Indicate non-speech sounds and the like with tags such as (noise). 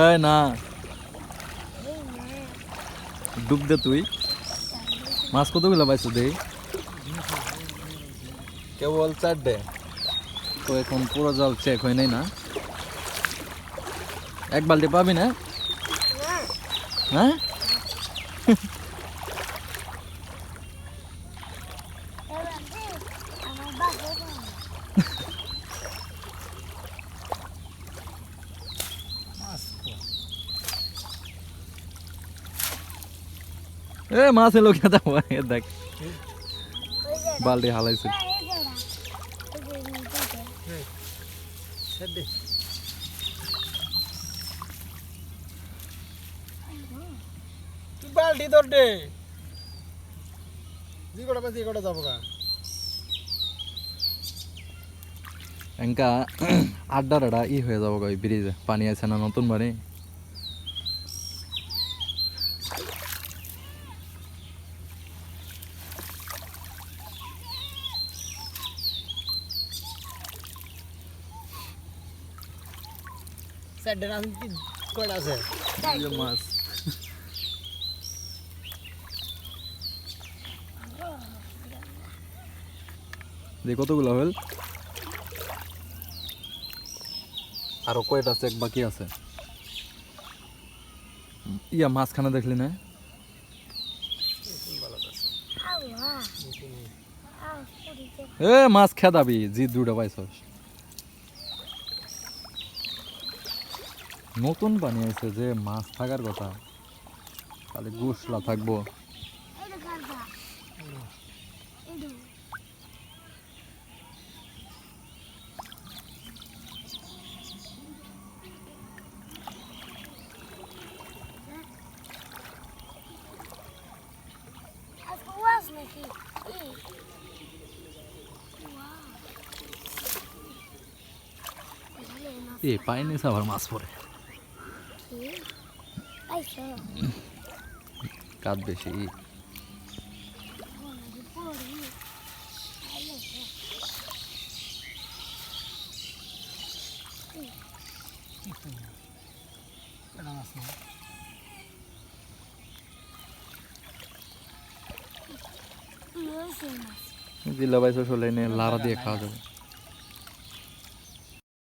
এই না। ডুব দে তুই। মাছ কতগুলো পাইছো দে কেবল চারটে। তো এখন পুরো জল চেক হয় নাই না? এক বালতি পাবি না। হ্যাঁ? এ মাছ এ দেখ। বালতি হালাইছে। বালটি তোর দে। জি কটা পাচ্ছি কটা যাব গা। হয়ে ওই ব্রিজে পানি আছে না চারটে কি কয়টা আছে? মাছ (laughs) দেখ কতগুলো হল? আরও কয়টা চেক বাকি আছে? ইয়া মাঝখানে দেখলি না? এ মাছ খেদাবি জি দুটা পাইছস। নতুন বানিয়েছে যে মাছ থাকার কথা। তাহলে গুসলা থাকব। এ পাইনি আবার মাছ পরে। কাজ বেশি। কয়টা মাছ না জিল্লা বাইশ লারা দিয়ে খাওয়া যাবে।